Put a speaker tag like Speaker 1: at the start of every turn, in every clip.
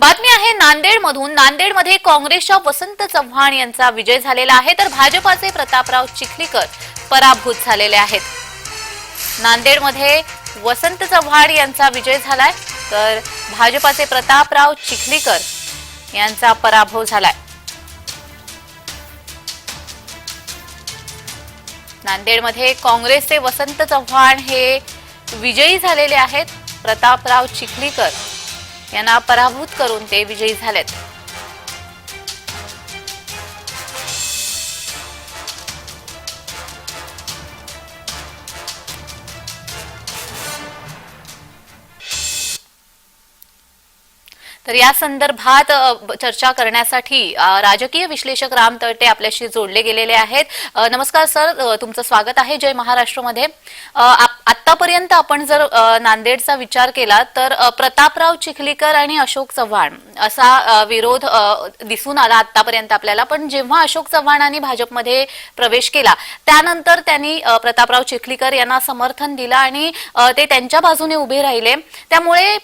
Speaker 1: बातमी आहे नांदेड मधून नांदेडमध्ये काँग्रेसच्या वसंत चव्हाण यांचा विजय झालेला आहे तर भाजपाचे प्रतापराव चिखलीकर पराभूत झालेले आहेत. नांदेडमध्ये वसंत चव्हाण यांचा विजय झालाय तर भाजपाचे प्रतापराव चिखलीकर यांचा पराभव झालाय. नांदेडमध्ये काँग्रेसचे वसंत चव्हाण हे विजयी झालेले आहेत प्रतापराव चिखलीकर यांना पराभूत करून ते विजयी झालेत. तर या संदर्भात चर्चा करण्यासाठी राजकीय विश्लेषक राम तळटे आपल्याशी जोडले गेलेले आहेत. नमस्कार सर. तुमचं स्वागत आहे जय महाराष्ट्रमध्ये. आप- आतापर्यंत आपण जर नांदेडचा विचार केला तर प्रतापराव चिखलीकर आणि अशोक चव्हाण असा विरोध दिसून आला आतापर्यंत आपल्याला. पण जेव्हा अशोक चव्हाणांनी भाजपमध्ये प्रवेश केला त्यानंतर त्यांनी प्रतापराव चिखलीकर यांना समर्थन दिलं आणि ते त्यांच्या बाजूने उभे राहिले. त्यामुळे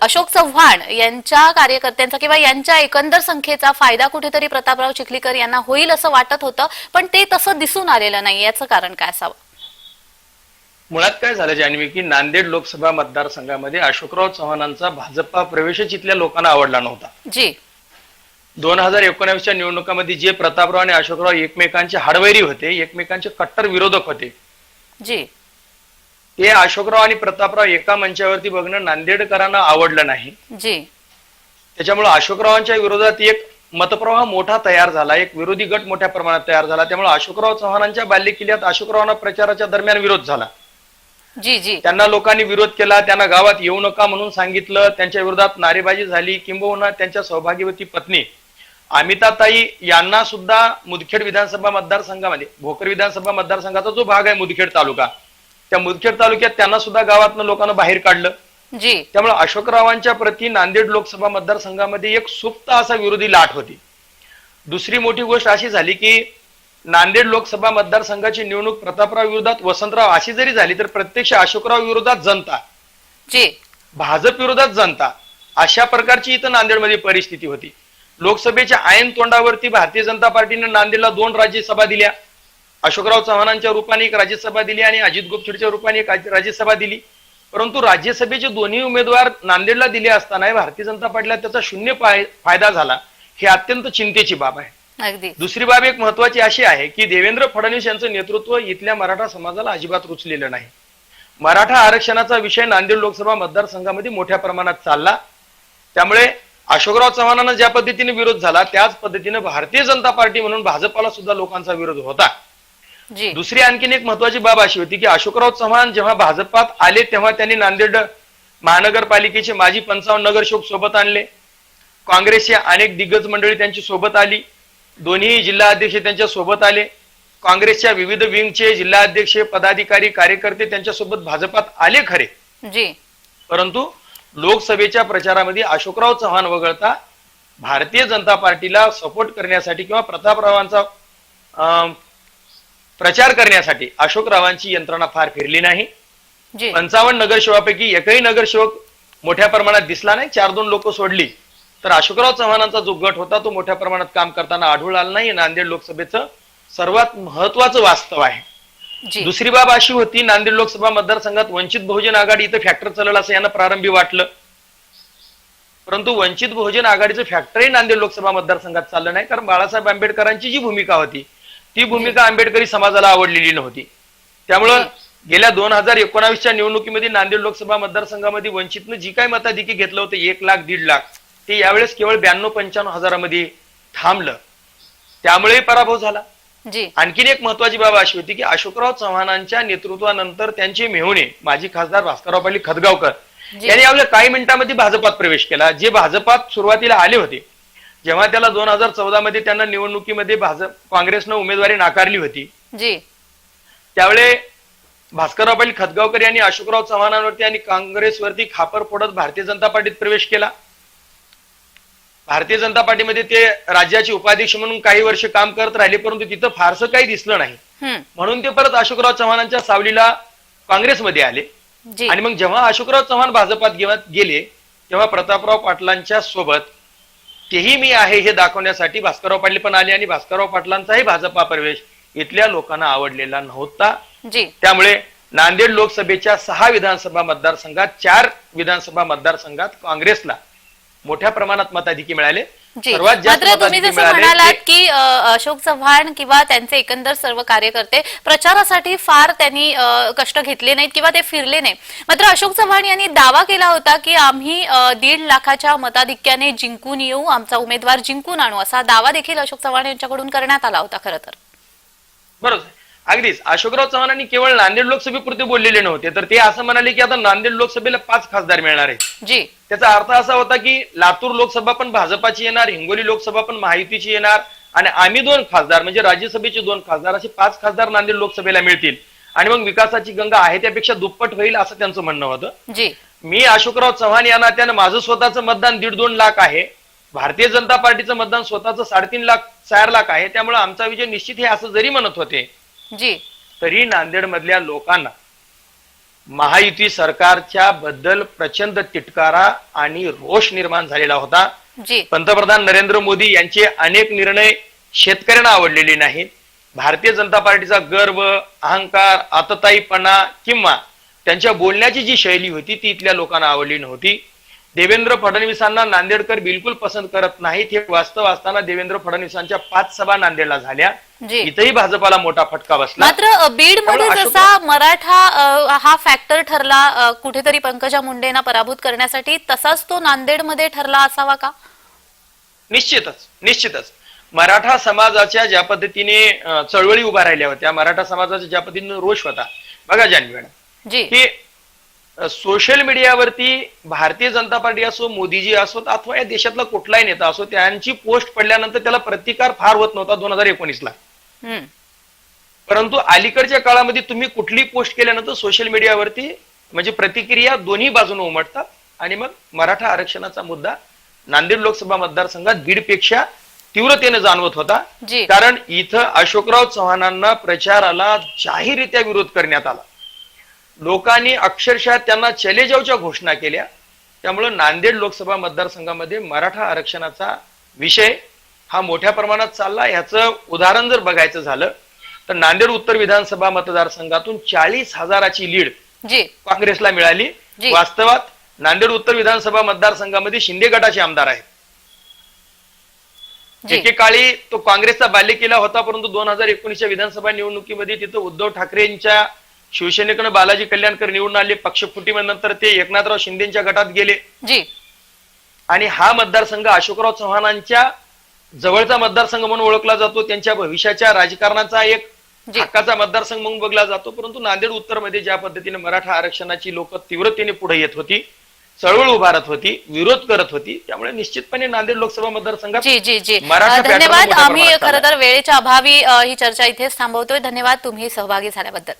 Speaker 1: अशोक चव्हाण यांच्या कार्यकर्त्यांचा किंवा यांच्या एकंदर संख्येचा फायदा कुठेतरी प्रतापराव चिखलीकर यांना होईल असं वाटत होतं पण ते तसं दिसून आलेलं नाही. याचं कारण काय असावं?
Speaker 2: मुळात काय झालं जान्हवी की नांदेड लोकसभा मतदारसंघामध्ये अशोकराव चव्हाणांचा भाजपा प्रवेशच इथल्या लोकांना आवडला नव्हता.
Speaker 1: जी.
Speaker 2: दोन हजार एकोणावीसच्या निवडणुकामध्ये जे प्रतापराव आणि अशोकराव एकमेकांचे हाडवैरी होते एकमेकांचे कट्टर विरोधक होते.
Speaker 1: जी.
Speaker 2: ते अशोकराव आणि प्रतापराव एका मंचावरती बघणं नांदेडकरांना आवडलं नाही.
Speaker 1: जी.
Speaker 2: त्याच्यामुळे अशोकरावांच्या विरोधात एक मतप्रवाह मोठा तयार झाला एक विरोधी गट मोठ्या प्रमाणात तयार झाला. त्यामुळे अशोकराव चव्हाणांच्या बाल्यकिल्ल्यात अशोकरावांना प्रचाराच्या दरम्यान विरोध झाला.
Speaker 1: जी जी.
Speaker 2: त्यांना लोकांनी विरोध केला त्यांना गावात येऊ नका म्हणून सांगितलं त्यांच्या विरोधात नारेबाजी झाली. किंबहुना त्यांच्या सौभाग्यवती पत्नी अमिताताई यांना सुद्धा मुदखेड विधानसभा मतदारसंघामध्ये भोकर विधानसभा मतदारसंघाचा जो भाग आहे मुदखेड तालुका. त्या मुदखेड तालुक्यात त्यांना सुद्धा गावातनं लोकांना बाहेर काढलं.
Speaker 1: जी.
Speaker 2: त्यामुळे अशोकरावांच्या प्रती नांदेड लोकसभा मतदारसंघामध्ये एक सुप्त असा विरोधी लाट होती. दुसरी मोठी गोष्ट अशी झाली की नांदेड लोकसभा मतदारसंघाची निवडणूक प्रतापराव विरोधात वसंतराव अशी जरी झाली तर प्रत्यक्ष अशोकराव विरोधात जनता.
Speaker 1: जी.
Speaker 2: भाजप विरोधात जनता. अशा प्रकारची इथं नांदेडमध्ये परिस्थिती होती. लोकसभेच्या आयन तोंडावरती भारतीय जनता पार्टीने नांदेडला दोन राज्यसभा दिल्या. अशोकराव चव्हाणांच्या रूपाने एक राज्यसभा दिली आणि अजित गोपछेडच्या रूपाने एक राज्यसभा दिली. परंतु राज्यसभेचे दोन्ही उमेदवार नांदेडला दिले असताना भारतीय जनता पार्टीला त्याचा शून्य फायदा झाला. हे अत्यंत चिंतेची बाब आहे.
Speaker 1: अगदी
Speaker 2: दुसरी बाब एक महत्वाची अशी आहे की देवेंद्र फडणवीस यांचं नेतृत्व इथल्या मराठा समाजाला अजिबात रुचलेलं नाही. मराठा आरक्षणाचा विषय नांदेड लोकसभा मतदारसंघामध्ये मोठ्या प्रमाणात चालला. त्यामुळे अशोकराव चव्हाणांना ज्या पद्धतीने विरोध झाला त्याच पद्धतीने भारतीय जनता पार्टी म्हणून भाजपाला सुद्धा लोकांचा विरोध होता. दुसरी आणखीन एक महत्वाची बाब अशी होती की अशोकराव चव्हाण जेव्हा भाजपात आले तेव्हा त्यांनी नांदेड महानगरपालिकेचे माजी पंचावन्न नगरसेवक सोबत आणले. काँग्रेसचे अनेक दिग्गज मंडळी त्यांची सोबत आली. दोन्ही जिल्हा अध्यक्ष त्यांच्यासोबत आले. काँग्रेसच्या विविध विंगचे जिल्हा अध्यक्ष पदाधिकारी कार्यकर्ते त्यांच्यासोबत भाजपात आले खरे.
Speaker 1: जी.
Speaker 2: परंतु लोकसभेच्या प्रचारामध्ये अशोकराव चव्हाण वगळता भारतीय जनता पार्टीला सपोर्ट करण्यासाठी किंवा प्रतापरावांचा प्रचार करण्यासाठी अशोकरावांची यंत्रणा फार फिरली नाही. पंचावन्न नगरसेवकापैकी एकही नगरसेवक मोठ्या प्रमाणात दिसला नाही. चार दोन लोक सोडली. तर अशोकराव चव्हाणांचा जो गट होता तो मोठ्या प्रमाणात काम करताना आढळून आला नाही. नांदेड लोकसभेचं सर्वात महत्वाचं वास्तव आहे. दुसरी बाब अशी होती नांदेड लोकसभा मतदारसंघात वंचित बहुजन आघाडी इथं फॅक्टर चालेल असं यांना प्रारंभी वाटलं. परंतु वंचित बहुजन आघाडीचं फॅक्टरही नांदेड लोकसभा मतदारसंघात चाललं नाही. कारण बाळासाहेब आंबेडकरांची जी भूमिका होती ती भूमिका आंबेडकरी समाजाला आवडलेली नव्हती. त्यामुळं गेल्या दोन हजार एकोणावीसच्या निवडणुकीमध्ये नांदेड लोकसभा मतदारसंघामध्ये वंचितनं जी काही मताधिकी घेतलं होतं एक लाख दीड लाख ते यावेळेस केवळ ब्याण्णव पंच्याण्णव हजारामध्ये थांबलं. त्यामुळेही पराभव झाला.
Speaker 1: जी.
Speaker 2: आणखीन एक महत्वाची बाब अशी होती की अशोकराव चव्हाणांच्या नेतृत्वानंतर त्यांचे मेहुणे माजी खासदार भास्करराव पाटील खदगावकर. यांनी आपल्या काही मिनिटांमध्ये भाजपात प्रवेश केला. जे भाजपात सुरुवातीला आले होते जेव्हा त्याला दोन हजार चौदा मध्ये त्यांना निवडणुकीमध्ये भाजप काँग्रेसनं उमेदवारी नाकारली होती. त्यावेळी भास्करराव पाटील खदगावकर यांनी अशोकराव चव्हाणांवरती आणि काँग्रेसवरती खापर फोडत भारतीय जनता पार्टीत प्रवेश केला. भारतीय जनता पार्टीमध्ये ते राज्याचे उपाध्यक्ष म्हणून काही वर्ष काम करत राहिले परंतु तिथं फारसं काही दिसलं नाही. म्हणून ते परत अशोकराव चव्हाणांच्या सावलीला काँग्रेसमध्ये आले. आणि मग जेव्हा अशोकराव चव्हाण भाजपात गेले तेव्हा प्रतापराव पाटलांच्या सोबत तेही मी आहे हे दाखवण्यासाठी भास्करराव पाटील पण आले आणि भास्करराव पाटलांचाही भाजपा प्रवेश इथल्या लोकांना आवडलेला नव्हता. त्यामुळे नांदेड लोकसभेच्या सहा विधानसभा मतदारसंघात चार विधानसभा मतदारसंघात काँग्रेसला मोठ्या प्रमाणात मताधिकी मिळाले.
Speaker 1: जी. मात्र तुम्ही जसं म्हणालात की अशोक चव्हाण किंवा त्यांचे एकंदर सर्व कार्यकर्ते प्रचारासाठी फार त्यांनी कष्ट घेतले नाहीत किंवा ते फिरले नाही मात्र अशोक चव्हाण यांनी दावा केला होता की आम्ही दीड लाखाच्या मताधिक्याने जिंकून येऊ आमचा उमेदवार जिंकून आणू असा दावा देखील अशोक चव्हाण यांच्याकडून करण्यात आला होता खरं तर.
Speaker 2: बरोबर. अगदीच. अशोकराव चव्हाणांनी केवळ नांदेड लोकसभेपुरते बोललेले नव्हते तर ते असं म्हणाले की आता नांदेड लोकसभेला पाच खासदार मिळणार आहेत.
Speaker 1: जी.
Speaker 2: त्याचा अर्थ असा होता की लातूर लोकसभा पण भाजपाची येणार हिंगोली लोकसभा पण महायुतीची येणार आणि आम्ही दोन खासदार म्हणजे राज्यसभेचे दोन खासदार असे पाच खासदार नांदेड लोकसभेला मिळतील. आणि मग विकासाची गंगा आहे त्यापेक्षा दुप्पट होईल असं त्यांचं म्हणणं होतं.
Speaker 1: जी.
Speaker 2: मी अशोकराव चव्हाण या नात्यानं माझं स्वतःचं मतदान दीड दोन लाख आहे. भारतीय जनता पार्टीचं मतदान स्वतःचं साडेतीन लाख चार लाख आहे. त्यामुळे आमचा विजय निश्चित हे असं जरी म्हणत होते
Speaker 1: जी.
Speaker 2: तरी नांदेड मधल्या लोकांना महायुती सरकारच्या बद्दल प्रचंड तिटकारा आणि रोष निर्माण झालेला होता.
Speaker 1: जी.
Speaker 2: पंतप्रधान नरेंद्र मोदी यांचे अनेक निर्णय शेतकऱ्यांना आवडलेले नाहीत. भारतीय जनता पार्टीचा गर्व अहंकार आतताईपणा किंवा त्यांच्या बोलण्याची जी शैली होती ती इथल्या लोकांना आवडली नव्हती. देवेंद्र फडणवीसांना नांदेडकर बिलकुल पसंत करत नाहीत. हे वास्तव असताना देवेंद्र फडणवीसांच्या पाच सभा नांदेडला झाल्या. इथंही भाजपाला मोठा फटका बसला.
Speaker 1: मात्र बीडमध्ये
Speaker 2: त्यामुळे
Speaker 1: जसा मराठा हा फॅक्टर ठरला कुठेतरी पंकजा मुंडेंना पराभूत करण्यासाठी तसाच तो नांदेडमध्ये ठरला असावा का?
Speaker 2: निश्चितच निश्चितच. मराठा समाजाच्या ज्या पद्धतीने चळवळी उभा राहिल्या होत्या मराठा समाजाचा ज्या पद्धतीने रोष होता. बघा जानवी मॅडम
Speaker 1: जी.
Speaker 2: की सोशल मीडियावरती भारतीय जनता पार्टी असो मोदीजी असोत अथवा या देशातला कुठलाही नेता असो त्यांची पोस्ट पडल्यानंतर त्याला प्रतिकार फार होत नव्हता दोन हजार एकोणीसला.
Speaker 1: हम्म.
Speaker 2: परंतु अलीकडच्या काळामध्ये तुम्ही कुठली पोस्ट केल्यानंतर सोशल मीडियावरती म्हणजे प्रतिक्रिया दोन्ही बाजूने उमटतात. आणि मग मराठा आरक्षणाचा मुद्दा नांदेड लोकसभा मतदारसंघात बीडपेक्षा तीव्रतेने जाणवत होता.
Speaker 1: जी.
Speaker 2: कारण इथं अशोकराव चव्हाणांना प्रचाराला जाहीररित्या विरोध करण्यात आला. लोकांनी अक्षरशः त्यांना चले जाऊच्या घोषणा केल्या. त्यामुळं नांदेड लोकसभा मतदारसंघामध्ये मराठा आरक्षणाचा विषय हा मोठ्या प्रमाणात चालला. ह्याचं उदाहरण जर बघायचं झालं तर नांदेड उत्तर विधानसभा मतदारसंघातून चाळीस हजाराची लीड काँग्रेसला मिळाली. वास्तवात नांदेड उत्तर विधानसभा मतदारसंघामध्ये शिंदे गटाचे आमदार आहेत. एकेकाळी तो काँग्रेसचा बालेकिल्ला होता परंतु दोन हजार एकोणीसच्या विधानसभा निवडणुकीमध्ये तिथं उद्धव ठाकरेंच्या शिवसेनेकडे बालाजी कल्याणकर निवडून आले पक्षफुटी नंतर ते एकनाथराव शिंदेच्या गटात गेले.
Speaker 1: जी.
Speaker 2: आणि हा मतदारसंघ अशोकराव चव्हाणांच्या जवळचा मतदारसंघ म्हणून ओळखला जातो. त्यांच्या भविष्याच्या राजकारणाचा एक. हक्काचा मतदारसंघ म्हणून बघला जातो. परंतु नांदेड उत्तरमध्ये ज्या पद्धतीने मराठा आरक्षणाची लोक तीव्रतेने पुढे येत होती चळवळ उभारत होती विरोध करत होती त्यामुळे निश्चितपणे नांदेड लोकसभा मतदारसंघात
Speaker 1: जी जी जी. धन्यवाद. आम्ही खरं. तर वेळेच्या अभावी ही चर्चा इथेच थांबवतोय. धन्यवाद तुम्ही सहभागी झाल्याबद्दल.